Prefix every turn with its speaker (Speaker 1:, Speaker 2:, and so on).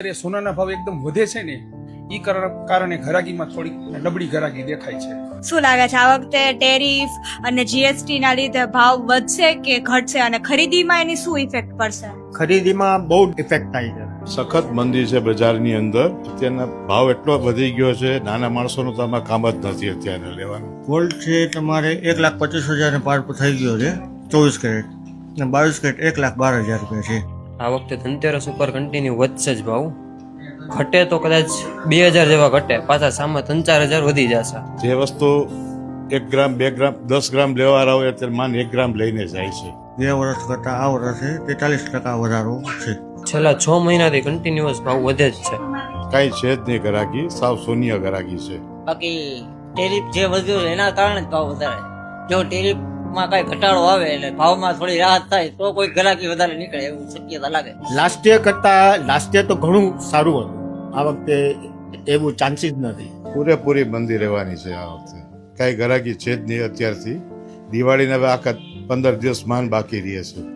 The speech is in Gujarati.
Speaker 1: અત્યારે સોનાના ભાવ એકદમ વધે છે ને એ કારણે ઘરાગીમાં થોડીક નબળી ઘરાગી દેખાય છે.
Speaker 2: શું લાગે છે આ વખતે ટેરિફ અને જીએસટી ના લીધે ભાવ વધશે કે ઘટશે અને ખરીદીમાં એની શું ઇફેક્ટ પડશે?
Speaker 3: ખરીદીમાં બહુ ઇફેક્ટ થાય છે.
Speaker 4: સખત મંદી છે બજારની અંદર. અત્યારના ભાવ એટલો વધી ગયો છે નાના માણસોનું તો આમાં કામ જ નથી અત્યારે લેવાનું.
Speaker 3: ગોલ્ડ છે તમારે એક લાખ પચીસ હજાર પાર થઈ ગયો છે ચોવીસ કેરેટ. ને બાવીસ કેરેટ એક લાખ બાર હજાર રૂપિયા છે.
Speaker 5: આ વખતે ધનતેરસ ઉપર કન્ટિન્યુ વધશે જ ભાવ. ઘટે તો કદાચ બે હજાર જેવા ઘટે પાછા સામે ત્રણ ચાર હજાર વધી જશે.
Speaker 4: જે વસ્તુ એક ગ્રામ બે ગ્રામ દસ ગ્રામ લેવા હોય અત્યારે માન એક ગ્રામ લઈને જાય છે.
Speaker 3: બે વર્ષ કરતાં આ વર્ષે તેતાલીસ ટકા વધારો છે.
Speaker 5: છેલ્લા છ મહિનાથી કન્ટિન્યુઅસ ભાવ વધે જ છે.
Speaker 4: કાંઈ છે જ નહીં ગરાકી સાવ શૂન્ય ગરાકી છે.
Speaker 6: બાકી ટેરિફ જે વધ્યું એના કારણે જ ભાવ વધારે. જો ટેરિફમાં કઈ ઘટાડો આવે એટલે ભાવમાં થોડી રાહત થાય તો કોઈ ગ્રાહકી વધારે નીકળે એવું શક્યતા લાગે.
Speaker 3: લાસ્ટ યર કરતા લાસ્ટ યર તો ઘણું સારું હતું. આ વખતે એવું ચાન્સીસ નથી.
Speaker 4: પૂરેપૂરી બંધી રહેવાની છે આ વખતે. કઈ ગરાકી છે જ નહીં અત્યારથી. દિવાળીને હવે આખા પંદર દિવસ માન બાકી રહે છે.